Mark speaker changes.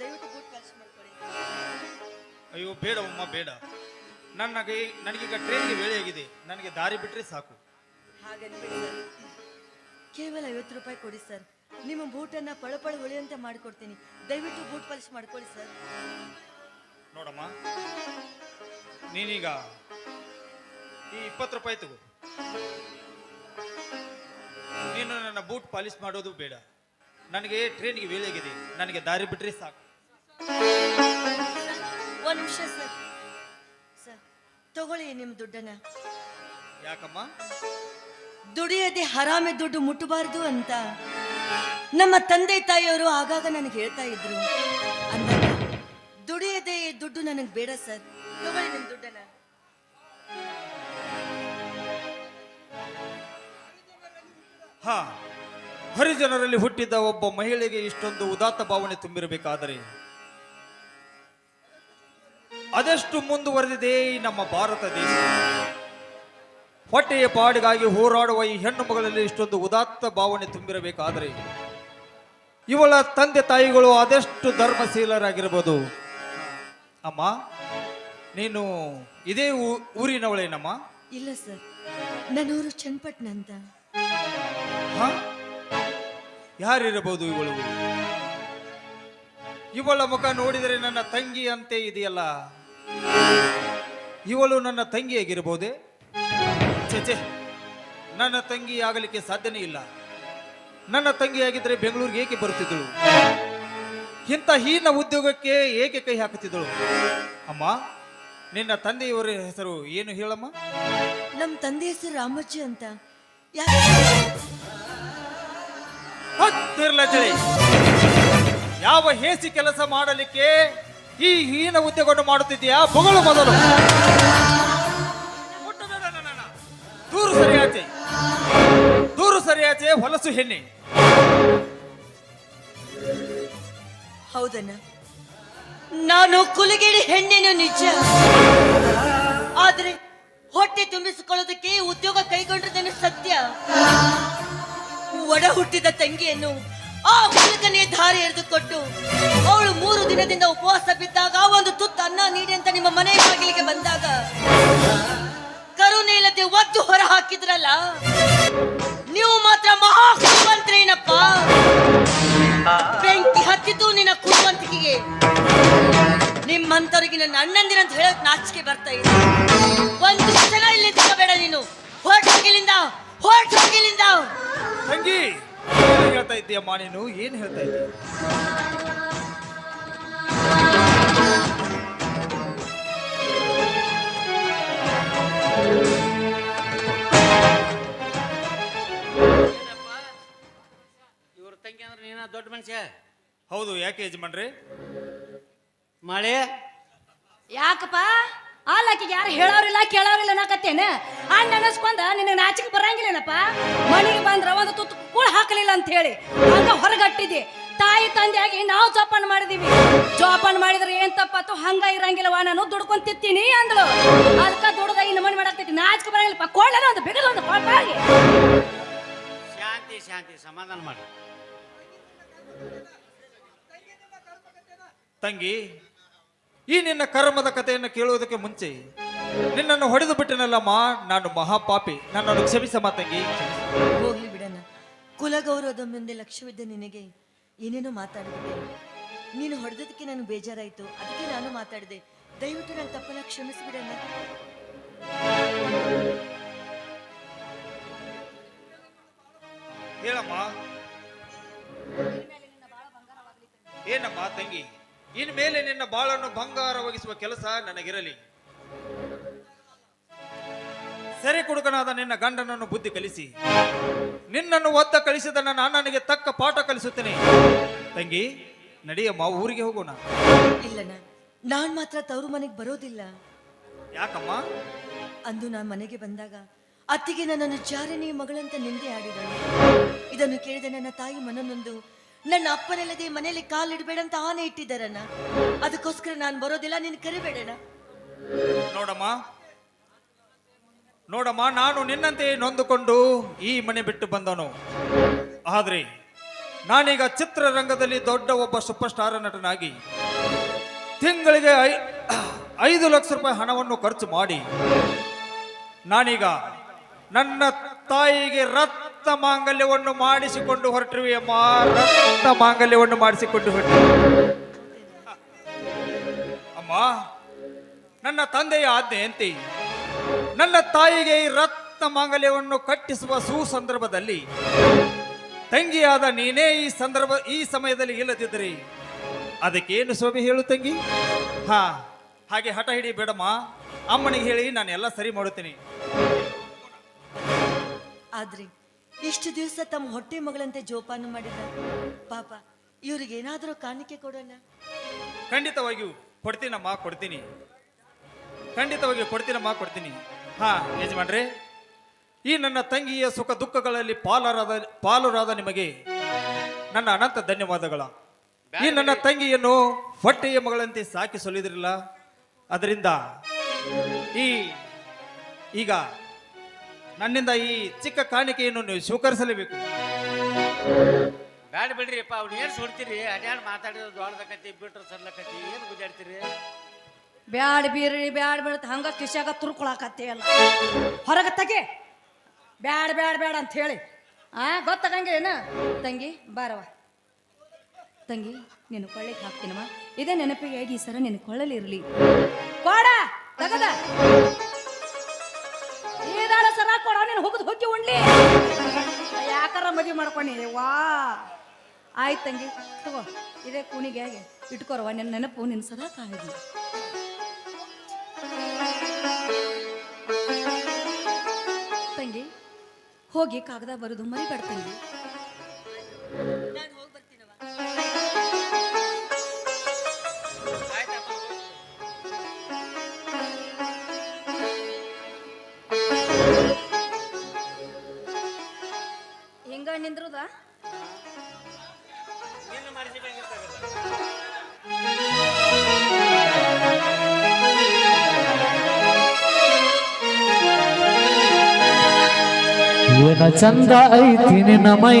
Speaker 1: ದಯವಿಟ್ಟು boot polish ಮಾಡ್ಕೊಳ್ಳಿ
Speaker 2: ಅಯ್ಯೋ ಬೇಡ ಅಮ್ಮ ಬೇಡ. ನನಗೆ ನನಗೀಗ ಟ್ರೈನ್ಗೆ ವೇಳೆ ಆಗಿದೆ. ನನಗೆ ದಾರಿ ಬಿಟ್ಟರೆ ಸಾಕು.
Speaker 1: ಹಾಗನ್ಬೇಡಿ ಸರ್. ಕೇವಲ ಐವತ್ತು ರೂಪಾಯಿ ಕೊಡಿ ಸರ್. ನಿಮ್ಮ ಬೂಟನ್ನ ಪಳಪಳ ಹೊಳೆಯಂತೆ ಮಾಡಿಕೊಡ್ತೀನಿ. ದಯವಿಟ್ಟು ಬೂಟ್ ಪಾಲಿಶ್ ಮಾಡ್ಕೊಳ್ಳಿ ಸರ್.
Speaker 2: ನೋಡಮ್ಮ ನೀನೀಗ ಈ ಇಪ್ಪತ್ತು ರೂಪಾಯಿ ತಗೋ. ನೀನು ನನ್ನ ಬೂಟ್ ಪಾಲಿಶ್ ಮಾಡೋದು ಬೇಡ. ನನಗೆ ಟ್ರೈನ್ಗೆ ವೇಳೆಗಿದೆ ನನಗೆ ದಾರಿ ಬಿಟ್ರೆ ಸಾಕು.
Speaker 1: ಒಂದು ನಿಮಿಷ ಸರ್. ಸರ್ ತಗೊಳ್ಳಿ ನಿಮ್ಮ ದುಡ್ಡನ್ನ.
Speaker 2: ಯಾಕಮ್ಮ?
Speaker 1: ದುಡಿಯದೆ ಹರಾಮೆ ದುಡ್ಡು ಮುಟ್ಟಬಾರ್ದು ಅಂತ ನಮ್ಮ ತಂದೆ ತಾಯಿಯವರು ಆಗಾಗ ನನಗೆ ಹೇಳ್ತಾ ಇದ್ರು. ಅಂದಾಗ ದುಡಿಯದೆ ಈ ದುಡ್ಡು ನನಗೆ ಬೇಡ ಸರ್. ತಗೊಳ್ಳಿ ನಿಮ್ಮ ದುಡ್ಡನ್ನ.
Speaker 2: ಹಾ. ಹರಿಜನರಲ್ಲಿ ಹುಟ್ಟಿದ ಒಬ್ಬ ಮಹಿಳೆಗೆ ಇಷ್ಟೊಂದು ಉದಾತ್ತ ಭಾವನೆ ತುಂಬಿರಬೇಕಾದರೆ ಅದೆಷ್ಟು ಮುಂದುವರೆದಿದೆ ನಮ್ಮ ಭಾರತ ದೇಶ? ಹೊಟ್ಟೆಯ ಪಾಡಿಗಾಗಿ ಹೋರಾಡುವ ಈ ಹೆಣ್ಣು ಮಗಳಲ್ಲಿ ಇಷ್ಟೊಂದು ಉದಾತ್ತ ಭಾವನೆ ತುಂಬಿರಬೇಕಾದರೆ ಇವಳ ತಂದೆ ತಾಯಿಗಳು ಅದೆಷ್ಟು ಧರ್ಮಶೀಲರಾಗಿರ್ಬೋದು? ಅಮ್ಮ ನೀನು ಇದೇ ಊರಿನವಳೇನಮ್ಮ?
Speaker 1: ಇಲ್ಲ ಸರ್ ನನ್ನೂರು ಚನ್ನಪಟ್ಟಣ ಅಂತ?
Speaker 2: ಯಾರಿರಬಹುದು ಇವಳು? ಇವಳ ಮುಖ ನೋಡಿದರೆ ನನ್ನ ತಂಗಿ ಅಂತೆ ಇದೆಯಲ್ಲ? ಇವಳು ನನ್ನ ತಂಗಿಯಾಗಿರಬಹುದೇ? ಚೇಚೆ ನನ್ನ ತಂಗಿ ಆಗಲಿಕ್ಕೆ ಸಾಧ್ಯನೇ ಇಲ್ಲ. ನನ್ನ ತಂಗಿಯಾಗಿದ್ದರೆ ಬೆಂಗಳೂರಿಗೆ ಏಕೆ ಬರುತ್ತಿದ್ದಳು? ಇಂಥ ಹೀನ ಉದ್ಯೋಗಕ್ಕೆ ಏಕೆ ಕೈ ಹಾಕುತ್ತಿದ್ದಳು? ಅಮ್ಮ, ನಿನ್ನ ತಂದೆಯವರ ಹೆಸರು ಏನು ಹೇಳಮ್ಮ?
Speaker 1: ನಮ್ಮ ತಂದೆ ಹೆಸರು ರಾಮಜ್ಜಿ ಅಂತ.
Speaker 2: ಹತ್ತಿರ್ಲಜಳೆ ಯಾವ ಹೇಸಿ ಕೆಲಸ ಮಾಡಲಿಕ್ಕೆ ಈ ಹೀನ ಉದ್ಯೋಗವನ್ನು ಮಾಡುತ್ತಿದ್ದೀಯಾ? ಬೊಗಳು ಮೊದಲು. ದೂರು ಸರಿಯಾಚೆ. ದೂರು ಸರಿಯಾಚೆ, ಹೊಲಸು ಹೆಣ್ಣೆ.
Speaker 1: ಹೌದಣ್ಣ. ನಾನು ಕುಲಗೇಡಿ ಹೆಣ್ಣೇನು ನಿಜ. ಆದ್ರೆ ಹೊಟ್ಟೆ ತುಂಬಿಸಿಕೊಳ್ಳೋದಕ್ಕೆ ಉದ್ಯೋಗ ಕೈಗೊಂಡಿದ್ದೇನೆ ಸತ್ಯ. ಒಡ ಹುಟ್ಟಿದ ತಂಗಿಯನ್ನು ಆ ಹುಡುಗನೇ ಧಾರೆ ಎರೆದುಕೊಟ್ಟು ಅವಳು ಮೂರು ದಿನದಿಂದ ಉಪವಾಸ ಬಿದ್ದಾಗ ಒಂದು ತುತ್ತು ಅನ್ನ ನೀಡಿ ಅಂತ ನಿಮ್ಮ ಮನೆ ಬಾಗಿಲಿಗೆ ಬಂದಾಗ ಕರುಣೆ ಇಲ್ಲದೆ ಒದ್ದು ಹೊರ ಹಾಕಿದ್ರಲ್ಲ, ನೀವು ಮಾತ್ರ ಮಹಾ ಕುರುವಂತ್ರೇನಪ್ಪ ಬೆಂಕಿ ಹತ್ತಿದ್ದು ನಿನ್ನ ಕುವಂತಿಕೆಗೆ ನಿಮ್ಮಂತವರಿಗೆ ನನ್ನ ಅಣ್ಣಂದಿರಂತ ಹೇಳಕ್ ನಾಚಿಕೆ ಬರ್ತಾ ಇದೆ. ಒಂದು ಕ್ಷಣ ಇಲ್ಲಿ ಬೇಡ ನೀನು ಹೊರಟು ಹೋಗಿಲಿಂದ ಹೊರಟು ಹೋಗಿಲಿಂದ
Speaker 2: ತಂಗಿ ಏನು ಹೇಳ್ತಾ ಇದ್ದೀಯಮ್ಮ ನೀನು ಏನು ಹೇಳ್ತಾ ಇದ್ದೀಯ?
Speaker 3: ಇವ್ರ ತಂಗಿ ಅಂದ್ರೆ ನೀನ ದೊಡ್ಡ ಮನುಷ್ಯ?
Speaker 2: ಹೌದು ಯಾಕೆ ಯಜಮಾನ್ರಿ?
Speaker 3: ಮಳೆ?
Speaker 4: ಯಾಕಪ್ಪ? ಆ ಆಕಿಗೆ ಯಾರು ಹೇಳೋರಿಲ್ಲ ಕೇಳೋರಿಲ್ಲ ಅನ್ನಕತ್ತೇನೆ? ಅಣ್ಣ ಅನಸ್ಕೊಂಡ ನಿನಗೆ ನಾಚಿಕೆ ಬರಂಗಿಲ್ಲನಪ್ಪ? ಮನೆಗೆ ಬಂದ್ರ ಒಂದು ತುತ್ತು ಹಾಕಲಿಲ್ಲ ಅಂತ ಹೇಳಿ ಹಂಗ ಹೊರಗಟ್ಟಿದೆ. ತಾಯಿ ತಂದೆಯಾಗಿ ನಾವು ಜೋಪಾನ ಮಾಡಿದೀವಿ. ಜೋಪಾನ ಮಾಡಿದ್ರೆ ಏನ್ ತಪ್ಪಾತು ಹಂಗ ಇರಂಗಿಲ್ಲವ ನಾನು ದುಡ್ಕೊಂಡ್ ತಿತ್ತೀನಿ ಅಂದ್ಳು. ಅದಕ್ಕ ದುಡ್ದ ಇನ್ನು ಮನೆ ಮಾಡಾಕ್ತಿ ನಾಚಿಕೆ ಬರಂಗಿಲ್ಲಪ್ಪ. ಕೊಳ್ಳನ ಒಂದು ಬಿಗದ ಒಂದು
Speaker 3: ಶಾಂತಿ ಶಾಂತಿ ಸಮಾಧಾನ ಮಾಡಿ.
Speaker 2: ತಂಗಿ ಈ ನಿನ್ನ ಕರ್ಮದ ಕಥೆಯನ್ನು ಕೇಳುವುದಕ್ಕೆ ಮುಂಚೆ ನಿನ್ನನ್ನು ಹೊಡೆದು ಬಿಟ್ಟನಲ್ಲಮ್ಮ. ನಾನು ಮಹಾಪಾಪಿ. ನನ್ನನ್ನು ಕ್ಷಮಿಸಮ್ಮ ತಂಗಿ.
Speaker 1: ಹೋಗ್ಲಿ ಬಿಡಣ್ಣ. ಕುಲಗೌರವದ ಮುಂದೆ ಲಕ್ಷ್ಯವಿದ್ದ ನಿನಗೆ ಏನೇನೋ ಮಾತಾಡಿದೆ? ನೀನು ಹೊಡೆದದಕ್ಕೆ ನಾನು ಬೇಜಾರಾಯಿತು. ಅದಕ್ಕೆ ನಾನು ಮಾತಾಡಿದೆ. ದಯವಿಟ್ಟು ನಾನು ತಪ್ಪನ್ನ ಕ್ಷಮಿಸಿಬಿಡಲ್ಲ.
Speaker 2: ಹೇಳಮ್ಮ. ಏನಮ್ಮ ತಂಗಿ? ಇನ್ಮೇಲೆ ನಿನ್ನ ಬಾಳನ್ನು ಬಂಗಾರವಾಗಿಸುವ ಕೆಲಸ ನನಗಿರಲಿ. ಸರಿ ಕುಡುಕನಾದ ನಿನ್ನ ಗಂಡನನ್ನು ಬುದ್ಧಿ ಕಲಿಸಿ. ನಿನ್ನನ್ನು ಒತ್ತ ಕಳಿಸಿದ ನನ್ನ ಅಣ್ಣನಿಗೆ ತಕ್ಕ ಪಾಠ ಕಲಿಸುತ್ತೇನೆ. ತಂಗಿ ನಡಿಯಮ್ಮ ಊರಿಗೆ ಹೋಗೋಣ.
Speaker 1: ಇಲ್ಲಣ್ಣ ನಾನು ಮಾತ್ರ ತವರು ಮನೆಗೆ ಬರೋದಿಲ್ಲ.
Speaker 2: ಯಾಕಮ್ಮ?
Speaker 1: ಅಂದು ನಾನು ಮನೆಗೆ ಬಂದಾಗ ಅತ್ತಿಗೆ ನನ್ನನ್ನು ಜಾರನಿ ಮಗಳಂತ ನಿಂದೆ ಆಡಿದಳು. ಇದನ್ನು ಕೇಳಿದ ನನ್ನ ತಾಯಿ ಮನನೊಂದು ನನ್ನ ಅಪ್ಪನಲ್ಲದೆ ಮನೆಯಲ್ಲಿ ಕಾಲಿಡಬೇಡ ಅಂತ ಆನೆ ಇಟ್ಟಿದ್ದಾರಣ್ಣ. ಅದಕ್ಕೋಸ್ಕರ ನಾನು ಬರೋದಿಲ್ಲ ನೀನು ಕರಿಬೇಡಣ್ಣ.
Speaker 2: ನೋಡಮ್ಮ ನೋಡಮ್ಮ, ನಾನು ನಿನ್ನಂತೆ ನೊಂದುಕೊಂಡು ಈ ಮನೆ ಬಿಟ್ಟು ಬಂದನು ಆದ್ರೆ, ನಾನೀಗ ಚಿತ್ರರಂಗದಲ್ಲಿ ದೊಡ್ಡ ಒಬ್ಬ ಸೂಪರ್ ಸ್ಟಾರ್ ನಟನಾಗಿ ತಿಂಗಳಿಗೆ ಐ, ಐದು ಲಕ್ಷ ರೂಪಾಯಿ ಹಣವನ್ನು ಖರ್ಚು ಮಾಡಿ ನಾನೀಗ ನನ್ನ ತಾಯಿಗೆ ರಕ್ತ ಮಾಂಗಲ್ಯವನ್ನು ಮಾಡಿಸಿಕೊಂಡು ಹೊರಟಿವಿ ಅಮ್ಮ. ರಕ್ತ ಮಾಂಗಲ್ಯವನ್ನು ಮಾಡಿಸಿಕೊಂಡು ಹೊರಟಿವಿ ಅಮ್ಮ, ನನ್ನ ತಂದೆಯ ಆಜ್ಞೆಯಂತೆ ನನ್ನ ತಾಯಿಗೆ ಈ ರತ್ನ ಮಾಂಗಲ್ಯವನ್ನು ಕಟ್ಟಿಸುವ ಸುಸಂದರ್ಭದಲ್ಲಿ ತಂಗಿಯಾದ ನೀನೇ ಈ ಸಂದರ್ಭ ಈ ಸಮಯದಲ್ಲಿ ಇಲ್ಲದಿದ್ದರೆ ಅದಕ್ಕೇನು ಶೋಭೆ ಹೇಳು ತಂಗಿ? ಹಾ ಹಾಗೆ ಹಠ ಹಿಡಿ ಬೇಡಮ್ಮ. ಅಮ್ಮನಿಗೆ ಹೇಳಿ ನಾನು ಎಲ್ಲ ಸರಿ ಮಾಡುತ್ತೇನೆ.
Speaker 1: ಆದ್ರೆ ಇಷ್ಟು ದಿವಸ ತಮ್ಮ ಹೊಟ್ಟೆ ಮಗಳಂತೆ ಜೋಪಾನ ಮಾಡಿದ ಪಾಪ ಇವರಿಗೆ ಏನಾದರೂ ಕಾಣಿಕೆ ಕೊಡೋಣ?
Speaker 2: ಖಂಡಿತವಾಗಿಯೂ ಕೊಡ್ತೀನಮ್ಮ ಕೊಡ್ತೀನಿ. ಖಂಡಿತವಾಗಿಯೂ ಕೊಡ್ತೀನಮ್ಮ ಕೊಡ್ತೀನಿ. ಹಾ ಯಜಮಾನ್ರಿ ಈ ನನ್ನ ತಂಗಿಯ ಸುಖ ದುಃಖಗಳಲ್ಲಿ ಪಾಲರಾದ ಪಾಲುರಾದ ನಿಮಗೆ ನನ್ನ ಅನಂತ ಧನ್ಯವಾದಗಳ. ಈ ನನ್ನ ತಂಗಿಯನ್ನು ಹೊಟ್ಟೆಯ ಮಗಳಂತೆ ಸಾಕಿ ಸೊಲಿದ್ರಿಲ್ಲ. ಅದರಿಂದ ಈ ಈಗ ನನ್ನಿಂದ ಈ ಚಿಕ್ಕ ಕಾಣಿಕೆಯನ್ನು ನೀವು ಸ್ವೀಕರಿಸಲೇಬೇಕು.
Speaker 3: ಬ್ಯಾಡ ಬಿಡ್ರಿಪ್ಪ ಅವ್ನು ಏನು ಸುಡ್ತೀರಿ? ಅಡ್ಯಾಡ್ ಮಾತಾಡಿದ್ರೆ ದೊಡ್ಡದಕ್ಕತಿ ಬಿಟ್ರೆ ಸಡ್ಲಕತಿ ಏನು ಗುದ್ದಾಡ್ತೀರಿ?
Speaker 4: ಬ್ಯಾಡ್ ಬೀರಿ ಬ್ಯಾಡ್ ಬೀಳತ್ ಹಂಗ ಕಿಶಾಗ ತುರ್ಕೊಳಕತ್ತೆ ಅಲ್ಲ ಹೊರಗ ತೆಗೆ. ಬ್ಯಾಡ್ ಬ್ಯಾಡ್, ಬ್ಯಾಡ ಅಂತ ಹೇಳಿ. ಆ ಗೊತ್ತಾಗಂಗೇನ ತಂಗಿ ಬಾರವ ತಂಗಿ ನೀನು ಕೊಳ್ಳಿಗೆ ಹಾಕ್ತೀನವ ಇದೇ ನೆನಪಿಗೆ ಈ ಸರ ನಿನ್ನ ಕೊಳ್ಳಲಿ ಇರಲಿ. ಕೊಡ, ತಗದ. ಈದಾಳ ಸರ ಕೊಡ, ನೀನು ಹೋಗುದು ಹೋಗಿ ಉಣ್ಲಿ. ಯಾಕಾರ ಮದುವೆ ಮಾಡ್ಕೊಂಡಿ? ವಾ ಆಯ್ತು ತಂಗಿ, ತಗೋ. ಇದೇ ಕೂನಿಗೆ ಹೇಗೆ ಇಟ್ಕೊರವ ನಿನ್ನ ನೆನಪು ನಿನ್ನ ಸದಾ ಕಾಯಿದ್ಲಿ ಹೋಗಿ ಕಾಗದ ಬರೋದು ಮರಿಬೇಡ
Speaker 5: ಏನ ಚಂದ ಐತಿ ನಿನ್ನ ಮೈ